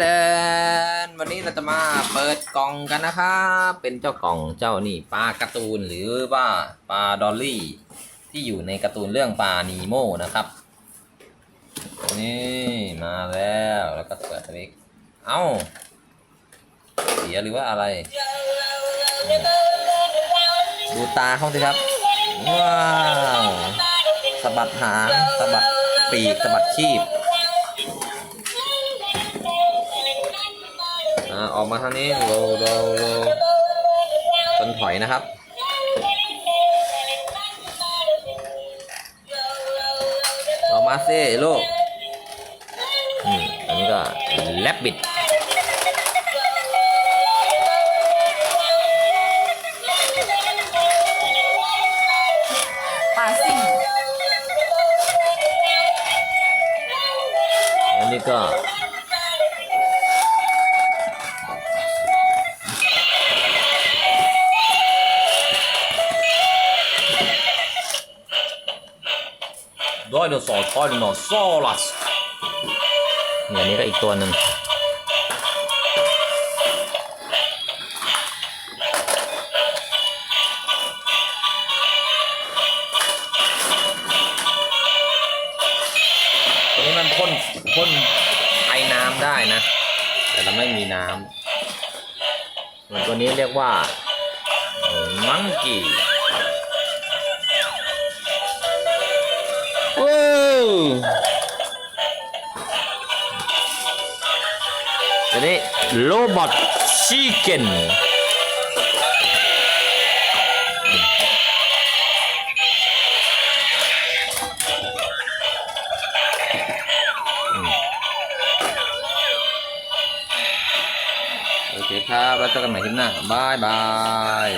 แดนวันนี้เราจะมาเปิดกล่องกันนะครับเป็นเจ้ากล่องเจ้านี่ปลาการ์ตูนหรือว่าปลาดอลลี่ ที่อยู่ในการ์ตูนเรื่องปลานีโมนะครับนี่มาแล้วแล้วก็เปิดเล็กเอ้าเสียหรือว่าอะไร ดูตาเขาสิครับ ว้าวสะบัดหางสะบัดปีกสะบัดชีพ อ่าออกมาทางนี้โลโลโลคนถอยนะครับ ออกมาสิลูกอืมอันนี้ก็แลบบิดปลาซิ่งอันนี้ก็ ไดโนเสาร์ไดโนเสาร์ลัสเนี่ยนนี้ก็อีกตัวหนึ่งตัวนี้มันพ่นพ่นไอน้ำได้นะ แต่เราไม่มีน้ำส่วนตัวนี้เรียกว่ามังกี้ ตัวนี้โรบอทชิคเก้นโอเคครับ แล้วเจอกันใหม่คลิปหน้า บาย บาย